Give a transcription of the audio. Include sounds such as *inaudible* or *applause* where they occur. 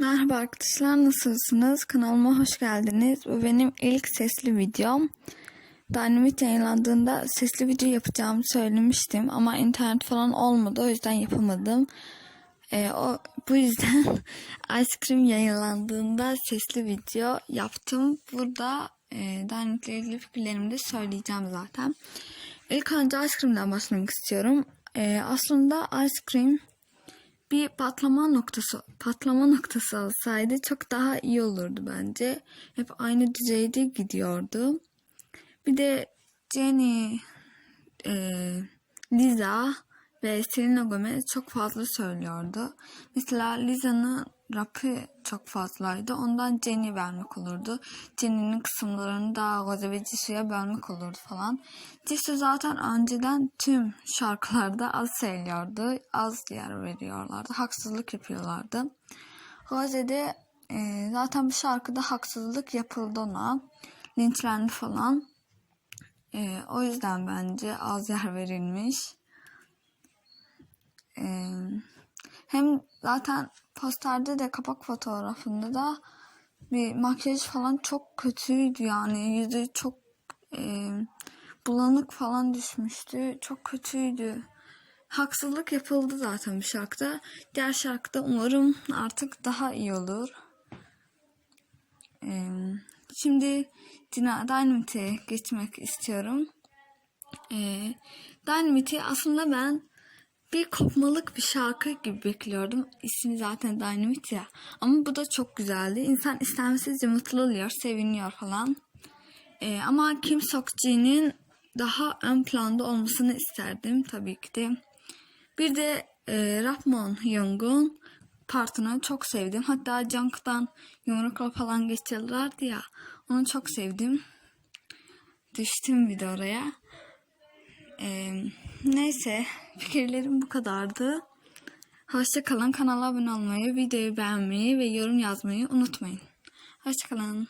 Merhaba arkadaşlar nasılsınız? Kanalıma hoş geldiniz. Bu benim ilk sesli videom. Dynamite yayınlandığında sesli video yapacağımı söylemiştim ama internet falan olmadı o yüzden yapamadım. Ee, o bu yüzden *laughs* Ice Cream yayınlandığında sesli video yaptım. Burada e, Dynamite ile ilgili fikirlerimi de söyleyeceğim zaten. İlk önce Ice Cream'den başlamak istiyorum. Ee, aslında Ice Cream bir patlama noktası patlama noktası olsaydı çok daha iyi olurdu bence. Hep aynı düzeyde gidiyordu. Bir de Jenny, e, Lisa ve Selena Gomez çok fazla söylüyordu. Mesela Lisa'nın rapı çok fazlaydı. Ondan Jenny vermek olurdu. Jenny'nin kısımlarını da Rose ve Jisoo'ya bölmek olurdu falan. Jisoo zaten önceden tüm şarkılarda az söylüyordu. Az yer veriyorlardı. Haksızlık yapıyorlardı. Rose de e, zaten bu şarkıda haksızlık yapıldı ona. Linçlendi falan. E, o yüzden bence az yer verilmiş. E, hem zaten posterde de kapak fotoğrafında da bir makyaj falan çok kötüydü yani. Yüzü çok e, bulanık falan düşmüştü. Çok kötüydü. Haksızlık yapıldı zaten bu şarkıda. Diğer şarkıda umarım artık daha iyi olur. E, şimdi Dina Dynamite'e geçmek istiyorum. E, Dynamite'i aslında ben bir kopmalık bir şarkı gibi bekliyordum. İsmi zaten Dynamite ya. Ama bu da çok güzeldi. İnsan istemsizce mutlu oluyor, seviniyor falan. Ee, ama Kim Sok-ji'nin daha ön planda olmasını isterdim tabii ki de. Bir de e, Rapmon Young'un partını çok sevdim. Hatta Junk'tan yumrukla falan geçiyorlardı ya. Onu çok sevdim. Düştüm bir de oraya. Ee, neyse fikirlerim bu kadardı. Hoşça kalın. Kanala abone olmayı, videoyu beğenmeyi ve yorum yazmayı unutmayın. Hoşça kalın.